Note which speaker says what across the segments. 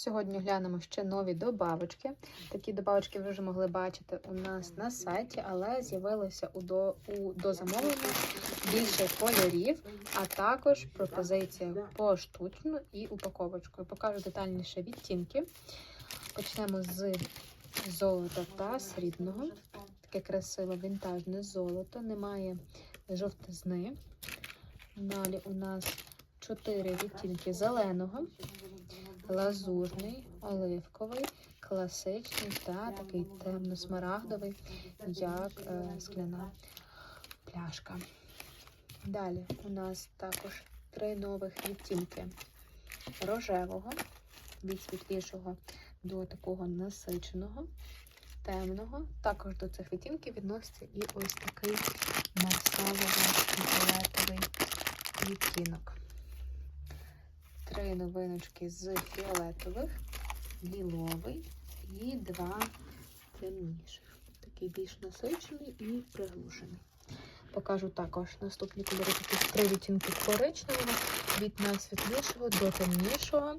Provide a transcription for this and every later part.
Speaker 1: Сьогодні глянемо ще нові добавочки. Такі добавочки ви вже могли бачити у нас на сайті, але з'явилося у до, у дозамовлення більше кольорів, а також пропозиція поштучно і упаковочкою. Покажу детальніше відтінки. Почнемо з золота та срібного. Таке красиве вінтажне золото, немає жовтизни. Далі у нас чотири відтінки зеленого, лазурний, оливковий, класичний та такий темно-смарагдовий, як е, скляна пляшка. Далі у нас також три нових відтінки рожевого, від світлішого до такого насиченого, темного. Також до цих відтінків відноситься і ось такий марсалово-фіолетовий відтінок. Три новиночки з фіолетових, ліловий і два темніших. Такий більш насичений і приглушений. Покажу також наступні кольори, такі три відтінки коричневого, від найсвітлішого до темнішого,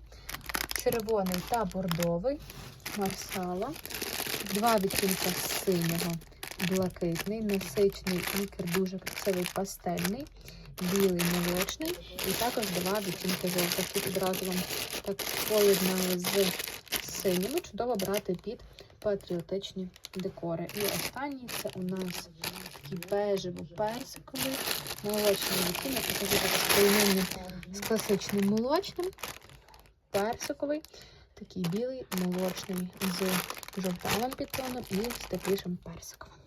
Speaker 1: червоний та бордовий, марсала, два відтінка синього, блакитний, насичений ікр, дуже красивий пастельний, білий молочний і також два відтінки жовтих. Тут одразу вам так поєднали з синіми. Чудово брати під патріотичні декори. І останній це у нас такий бежево-персиковий молочний відтінок. Також порівняння з класичним молочним, персиковий, такий білий молочний з жовтавим підтоном і з теплішим персиковим.